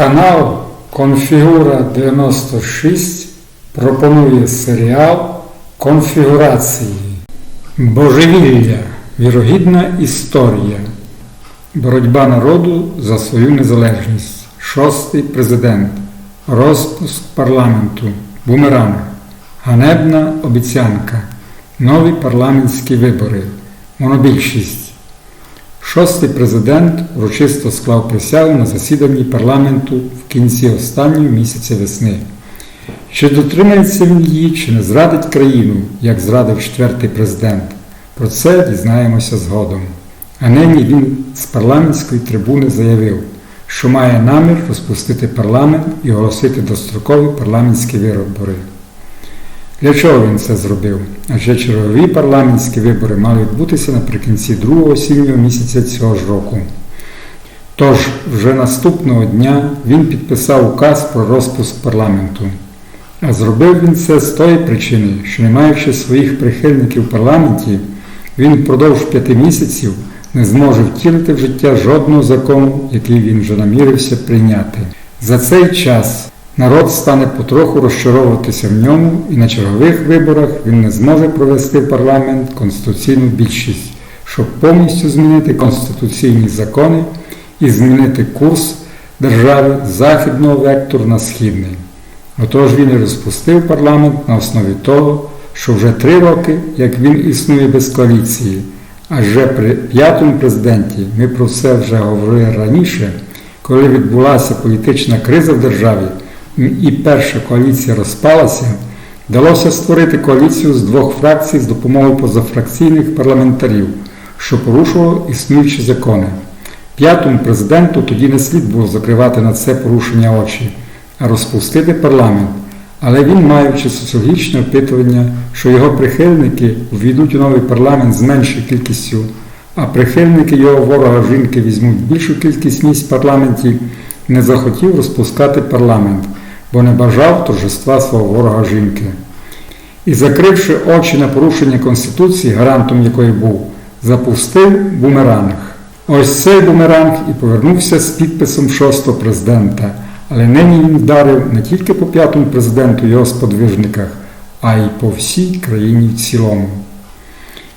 Канал Конфігура 96 пропонує серіал Конфігурації. Божевілля. Вірогідна історія. Боротьба народу за свою незалежність. Шостий президент. Розпуск парламенту. Бумеранг. Ганебна обіцянка. Нові парламентські вибори. Монобільшість. Шостий президент урочисто склав присягу на засіданні парламенту в кінці останнього місяця весни. Чи дотримається він її, чи не зрадить країну, як зрадив четвертий президент? Про це дізнаємося згодом. А нині він з парламентської трибуни заявив, що має намір розпустити парламент і оголосити дострокові парламентські вибори. Для чого він це зробив? Адже чергові парламентські вибори мали відбутися наприкінці другого осіннього місяця цього ж року. Тож, вже наступного дня він підписав указ про розпуск парламенту. А зробив він це з тої причини, що не маючи своїх прихильників в парламенті, він впродовж п'яти місяців не зможе втілити в життя жодного закону, який він вже намірився прийняти. За цей час народ стане потроху розчаровуватися в ньому і на чергових виборах він не зможе провести в парламент конституційну більшість, щоб повністю змінити конституційні закони і змінити курс держави західного вектору на східний. Отож він і розпустив парламент на основі того, що вже три роки, як він існує без коаліції, адже при п'ятому президенті ми про це вже говорили раніше, коли відбулася політична криза в державі і перша коаліція розпалася, вдалося створити коаліцію з двох фракцій з допомогою позафракційних парламентарів, що порушувало існуючі закони. П'ятому президенту тоді не слід було закривати на це порушення очі, а розпустити парламент. Але він, маючи соціологічне опитування, що його прихильники увійдуть у новий парламент з меншою кількістю, а прихильники його ворога жінки візьмуть більшу кількість місць в парламенті, не захотів розпускати парламент, бо не бажав торжества свого ворога жінки. І, закривши очі на порушення Конституції, гарантом якої був, запустив бумеранг. Ось цей бумеранг і повернувся з підписом шостого президента. Але нині він вдарив не тільки по п'ятому президенту його сподвижниках, а й по всій країні в цілому.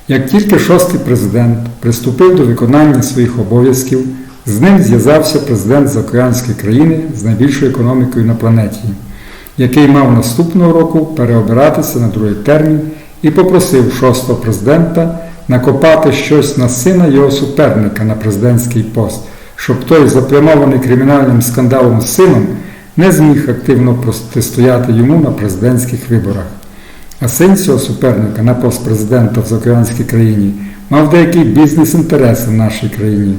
Як тільки шостий президент приступив до виконання своїх обов'язків, з ним зв'язався президент з океанської країни з найбільшою економікою на планеті, який мав наступного року переобиратися на другий термін і попросив шостого президента накопати щось на сина його суперника на президентський пост щоб той, заплямований кримінальним скандалом з сином, не зміг активно протистояти йому на президентських виборах. А син цього суперника на пост президента в заокеанській країні мав деякий бізнес-інтереси в нашій країні.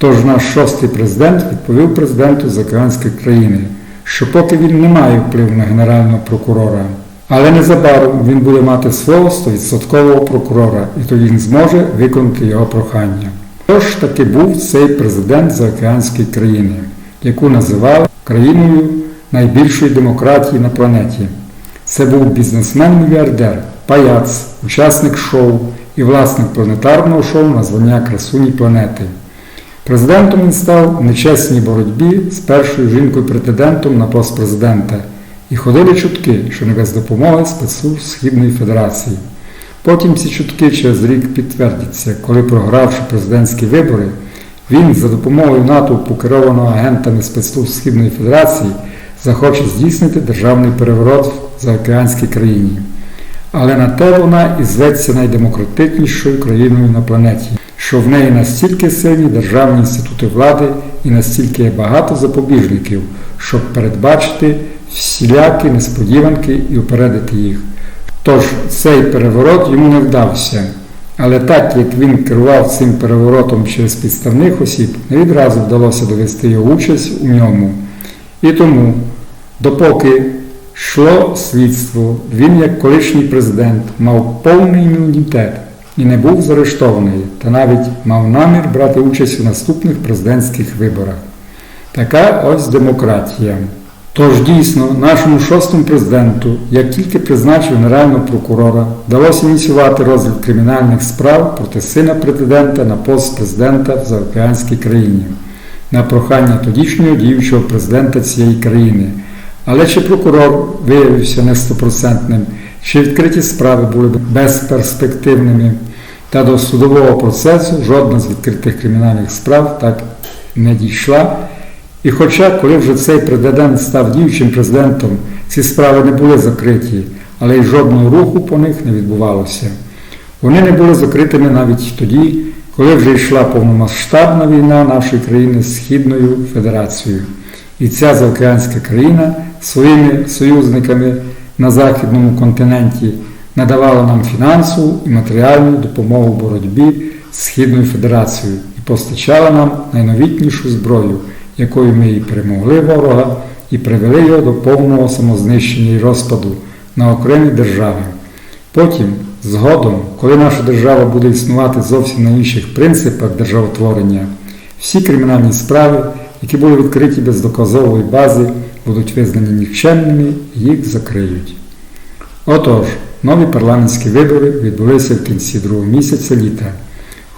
Тож наш шостий президент відповів президенту заокеанської країни, що поки він не має впливу на генерального прокурора. Але незабаром він буде мати свого 100% прокурора, і тоді він зможе виконати його прохання. Хто ж таки був цей президент заокеанської країни, яку називали країною найбільшої демократії на планеті? Це був бізнесмен-мільярдер, паяц, учасник шоу і власник планетарного шоу на звання Красуні планети. Президентом він став в нечесній боротьбі з першою жінкою-претендентом на пост президента. І ходили чутки, що не без допомоги спецслужб Східної Федерації. Потім ці чутки через рік підтвердяться, коли, програвши президентські вибори, він за допомогою натовпу керованого агентами спецслужб Східної Федерації захоче здійснити державний переворот в заокеанській країні. Але на те вона і зветься найдемократичнішою країною на планеті, що в неї настільки сильні державні інститути влади і настільки є багато запобіжників, щоб передбачити всілякі несподіванки і упередити їх. Тож цей переворот йому не вдався. Але так як він керував цим переворотом через підставних осіб, не відразу вдалося довести його участь у ньому. І тому, допоки йшло слідство, він, як колишній президент, мав повний імунітет і не був заарештований, та навіть мав намір брати участь у наступних президентських виборах. Така ось демократія. Тож дійсно нашому шостому президенту, як тільки призначив генерального прокурора, вдалося ініціювати розгляд кримінальних справ проти сина президента на пост президента в заокеанській країні. на прохання тодішнього діючого президента цієї країни. Але чи прокурор виявився не стопроцентним, чи відкриті справи були безперспективними, та до судового процесу жодна з відкритих кримінальних справ так не дійшла. І хоча, коли вже цей президент став діючим президентом, ці справи не були закриті, але й жодного руху по них не відбувалося. Вони не були закритими навіть тоді, коли вже йшла повномасштабна війна нашої країни з Східною Федерацією. І ця заокеанська країна своїми союзниками на західному континенті надавала нам фінансову і матеріальну допомогу в боротьбі з Східною Федерацією і постачала нам найновітнішу зброю, якою ми і перемогли ворога і привели його до повного самознищення і розпаду на окремі держави. Потім, згодом, коли наша держава буде існувати зовсім на інших принципах державотворення, всі кримінальні справи, які були відкриті без доказової бази, будуть визнані нікчемними і їх закриють. Отож, нові парламентські вибори відбулися в кінці другого місяця літа.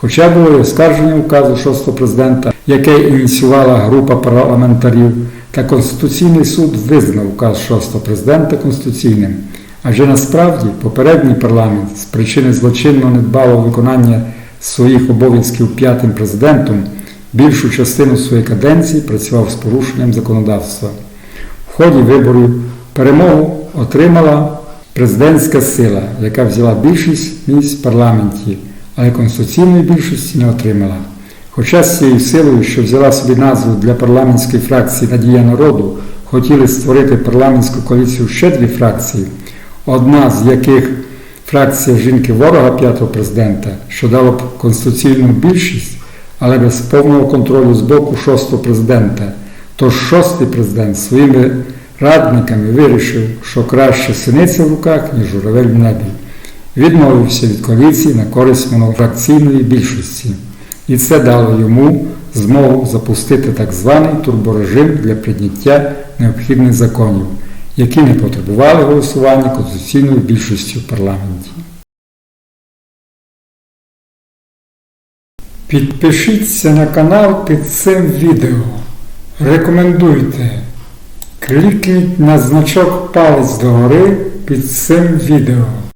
Хоча було і оскарження указу шостого президента, яке ініціювала група парламентарів, та Конституційний суд визнав указ шостого президента конституційним. Адже насправді попередній парламент з причини злочинного недбалого виконання своїх обов'язків п'ятим президентом більшу частину своєї каденції працював з порушенням законодавства. В ході виборів перемогу отримала президентська сила, яка взяла більшість місць в парламенті, але конституційної більшості не отримала. Хоча з цією силою, що взяла собі назву для парламентської фракції Надія народу, хотіли створити парламентську коаліцію ще дві фракції, одна з яких фракція жінки ворога п'ятого президента, що дало б конституційну більшість, але без повного контролю з боку шостого президента. Тож шостий президент своїми радниками вирішив, що краще синиця в руках, ніж журавель в небі. Відмовився від коаліції на користь монофракційної більшості. І це дало йому змогу запустити так званий турборежим для прийняття необхідних законів, які не потребували голосування конституційною більшістю в парламенті. Підпишіться на канал під цим відео. Рекомендуйте. Клікніть на значок палець догори під цим відео.